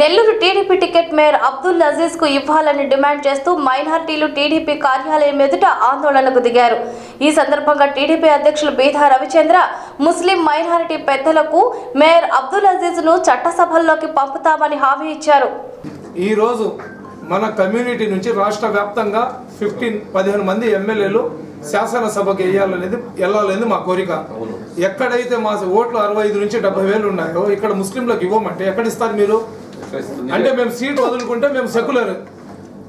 Nellore TDP ticket mayor Abdul అజీజ్కు ఇవ్వాలని demand చేస్తూ మైనార్టీలు టీడీపీ కార్యాలయం ఎదుట ఆందోళనకు దిగారు. ఈ సందర్భంగా టీడీపీ అధ్యక్షులు బీదా రవిచంద్ర ముస్లిం మైనారిటీ పెద్దలకు మేయర్ అబ్దుల్ అజీజ్ను చట్టసభల్లోకి పంపుతామని హామీ ఇచ్చారు. ఈరోజు మన కమ్యూనిటీ నుంచి రాష్ట్ర వ్యాప్తంగా ఫిఫ్టీన్ పదిహేను మంది ఎమ్మెల్యేలు శాసనసభకి వేయాలనేది వెళ్ళాలనేది మా కోరిక. ఎక్కడైతే మా ఓట్లు అరవై ఐదు నుంచి డెబ్బై వేలు ఉన్నాయో ఇక్కడ ముస్లింలకు ఇవ్వమంటే ఎక్కడ ఇస్తారు మీరు? అంటే మేము సీట్ వదులుకుంటే మేము సెక్యులర్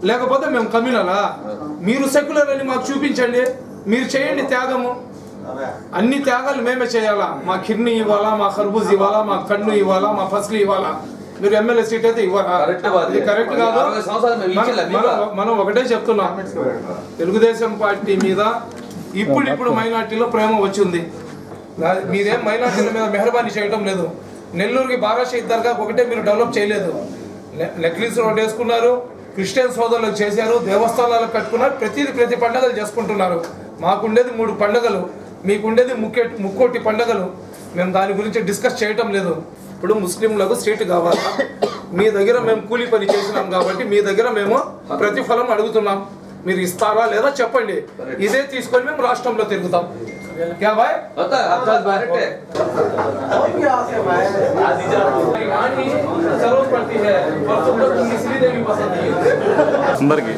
లేకపోతే మేము కమ్యూనలా? మీరు సెక్యులర్ అని మాకు చూపించండి. మీరు చేయండి త్యాగము. అన్ని త్యాగాలు మేమే చేయాలా? మా కిడ్నీ ఇవ్వాలా? మా ఖర్బూజ్ ఇవ్వాలా? మా కన్ను ఇవ్వాలా? మా ఫస్లు ఇవ్వాలా? మీరు ఎమ్మెల్యే సీట్ అయితే ఇవ్వరా కరెక్ట్ కాదు. మన- ఒకటే చెప్తున్నాం. తెలుగుదేశం పార్టీ మీద ఇప్పుడు ఇప్పుడు మైనార్టీలో ప్రేమ వచ్చింది. మీరేం మైనార్టీల మీద మెహర్బానీ చేయడం లేదు. నెల్లూరుకి బాగా దర్గా ఒకటే మీరు డెవలప్ చేయలేదు. నెక్లెస్ రోడ్ వేసుకున్నారు క్రిస్టియన్ సోదరులకు చేశారు దేవస్థానాలకు కట్టుకున్నారు ప్రతిది ప్రతి పండుగలు చేసుకుంటున్నారు. మాకుండేది మూడు పండుగలు మీకుండేది ముక్కే ముక్కోటి పండుగలు. మేము దాని గురించి డిస్కస్ చేయటం లేదు. ఇప్పుడు ముస్లింలకు సీట్ కావాలి. మీ దగ్గర మేము కూలీ పని చేసినాం కాబట్టి మీ దగ్గర మేము ప్రతిఫలం అడుగుతున్నాం. మీరు ఇస్తారా లేదా చెప్పండి. ఇదే తీసుకొని మేము రాష్ట్రంలో తిరుగుతాం. क्या भाई? होता है अच्छा बात है और क्या से भाई? आज ही आजीजा कहानी सरोज पड़ती है पर तुम लोग मिश्री देवी पसंद है अंदर की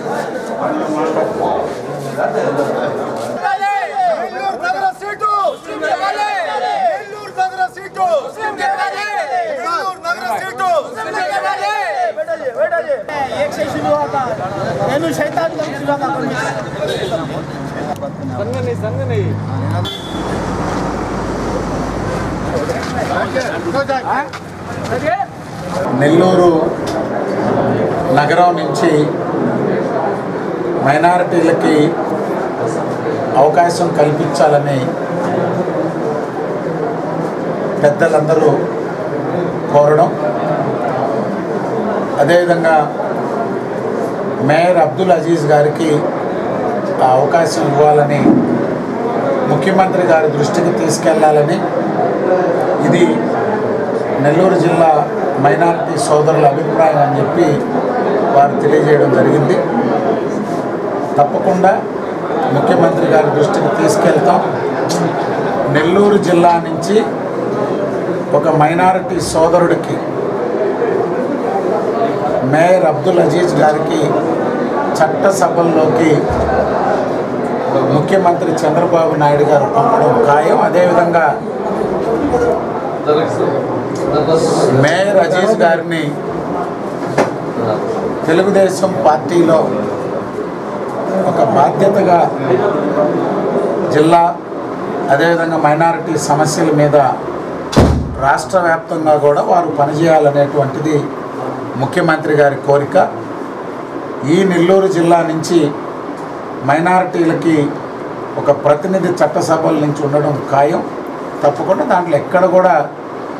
एक से शुरू हुआ था शैतान का शुरू हुआ था నెల్లూరు నగరం నుంచి మైనారిటీలకి అవకాశం కల్పించాలని పెద్దలందరూ కోరడం. అదేవిధంగా మేయర్ అబ్దుల్ అజీజ్ గారికి అవకాశం ఇవ్వాలని ముఖ్యమంత్రి గారి దృష్టికి తీసుకెళ్ళాలని ఇది నెల్లూరు జిల్లా మైనారిటీ సోదరుల అభిప్రాయం అని చెప్పి వారు తెలియజేయడం జరిగింది. తప్పకుండా ముఖ్యమంత్రి గారి దృష్టికి తీసుకెళ్తాం. నెల్లూరు జిల్లా నుంచి ఒక మైనారిటీ సోదరుడికి మేయర్ అబ్దుల్ అజీజ్ గారికి చట్టసభల్లోకి ముఖ్యమంత్రి చంద్రబాబు నాయుడు గారు పంపడం ఖాయం. అదేవిధంగా మేయర్ అజీజ్ గారిని తెలుగుదేశం పార్టీలో ఒక బాధ్యతగా జిల్లా అదేవిధంగా మైనారిటీ సమస్యల మీద రాష్ట్ర వ్యాప్తంగా కూడా వారు పనిచేయాలనేటువంటిది ముఖ్యమంత్రి గారి కోరిక. ఈ నెల్లూరు జిల్లా నుంచి మైనారిటీలకి ఒక ప్రతినిధి చట్టసభల నుంచి ఉండడం ఖాయం. తప్పకుండా దాంట్లో ఎక్కడ కూడా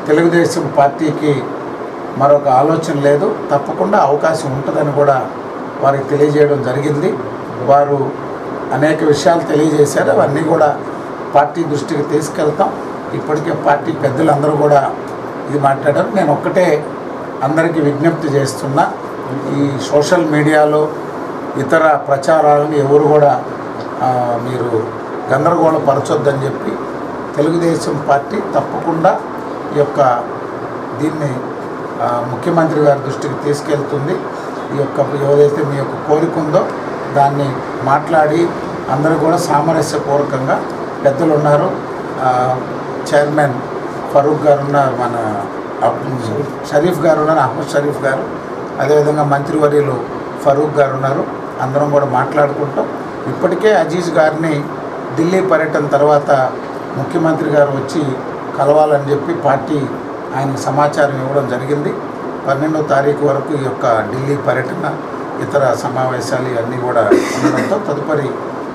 తెలుగుదేశం పార్టీకి మరొక ఆలోచన లేదు. తప్పకుండా అవకాశం ఉంటుందని కూడా వారికి తెలియజేయడం జరిగింది. వారు అనేక విషయాలు తెలియజేశారు. అవన్నీ కూడా పార్టీ దృష్టికి తీసుకెళ్తాం. ఇప్పటికే పార్టీ పెద్దలందరూ కూడా ఇది మాట్లాడారు. నేను ఒక్కటే అందరికీ విజ్ఞప్తి చేస్తున్నా. ఈ సోషల్ మీడియాలో ఇతర ప్రచారాలను ఎవరు కూడా మీరు గందరగోళపరచొద్దని చెప్పి తెలుగుదేశం పార్టీ తప్పకుండా ఈ యొక్క దీన్ని ముఖ్యమంత్రి గారి దృష్టికి తీసుకెళ్తుంది. ఈ యొక్క ఏదైతే మీ యొక్క కోరిక ఉందో దాన్ని మాట్లాడి అందరూ కూడా సామరస్యపూర్వకంగా పెద్దలు ఉన్నారు చైర్మన్ ఫరూక్ గారు ఉన్నారు మన షరీఫ్ గారు ఉన్నారు అహ్మద్ షరీఫ్ గారు. అదేవిధంగా మంత్రివర్యులు ఫరూక్ గారు ఉన్నారు. అందరం కూడా మాట్లాడుకుంటాం. ఇప్పటికే అజీజ్ గారిని ఢిల్లీ పర్యటన తర్వాత ముఖ్యమంత్రి గారు వచ్చి కలవాలని చెప్పి పార్టీ ఆయనకు సమాచారం ఇవ్వడం జరిగింది. పన్నెండో తారీఖు వరకు ఈ యొక్క ఢిల్లీ పర్యటన ఇతర సమావేశాలు ఇవన్నీ కూడా ఉండడంతో తదుపరి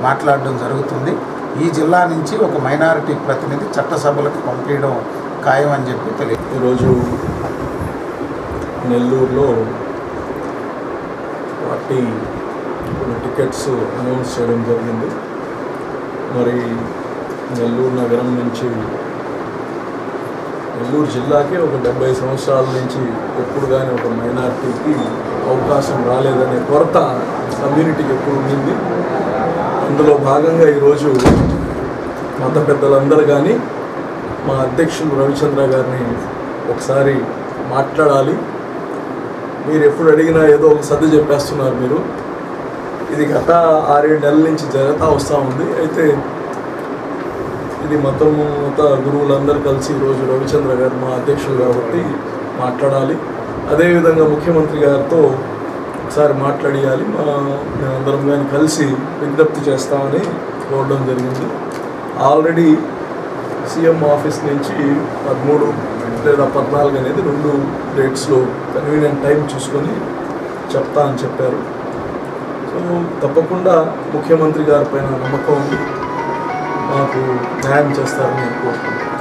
మాట్లాడడం జరుగుతుంది. ఈ జిల్లా నుంచి ఒక మైనారిటీ ప్రతినిధి చట్టసభలకు పంపించడం ఖాయం అని చెప్పి తెలియ ఈరోజు నెల్లూరులో పార్టీ టికెట్స్ అనౌన్స్ చేయడం జరిగింది. మరి నెల్లూరు నగరం నుంచి నెల్లూరు జిల్లాకే ఒక డెబ్బై సంవత్సరాల నుంచి ఎప్పుడు కానీ ఒక మైనార్టీకి అవకాశం రాలేదనే కొరత కమ్యూనిటీకి ఎప్పుడు ఉండింది. అందులో భాగంగా ఈరోజు మత పెద్దలందరూ కానీ మా అధ్యక్షులు రవిచంద్ర గారిని ఒకసారి మాట్లాడాలి. మీరు ఎప్పుడు అడిగినా ఏదో ఒక సర్ది చెప్పేస్తున్నారు మీరు. ఇది గత ఆరేడు నెలల నుంచి జరుగుతూ వస్తూ ఉంది. అయితే ఇది మతం మత గురువులందరూ కలిసి ఈరోజు రవిచంద్ర గారు మా అధ్యక్షులు కాబట్టి మాట్లాడాలి. అదేవిధంగా ముఖ్యమంత్రి గారితో ఒకసారి మాట్లాడియాలి. మా మేమందరం కానీ కలిసి విజ్ఞప్తి చేస్తామని కోరడం జరిగింది. ఆల్రెడీ సీఎం ఆఫీస్ నుంచి పదమూడు లేదా పద్నాలుగు అనేది రెండు డేట్స్లో కన్వీనియంట్ టైం చూసుకొని చెప్తా అని చెప్పారు. సో తప్పకుండా ముఖ్యమంత్రి గారి పైన నమ్మకం మాకు న్యాయం చేస్తారని కోరుకుంటున్నాను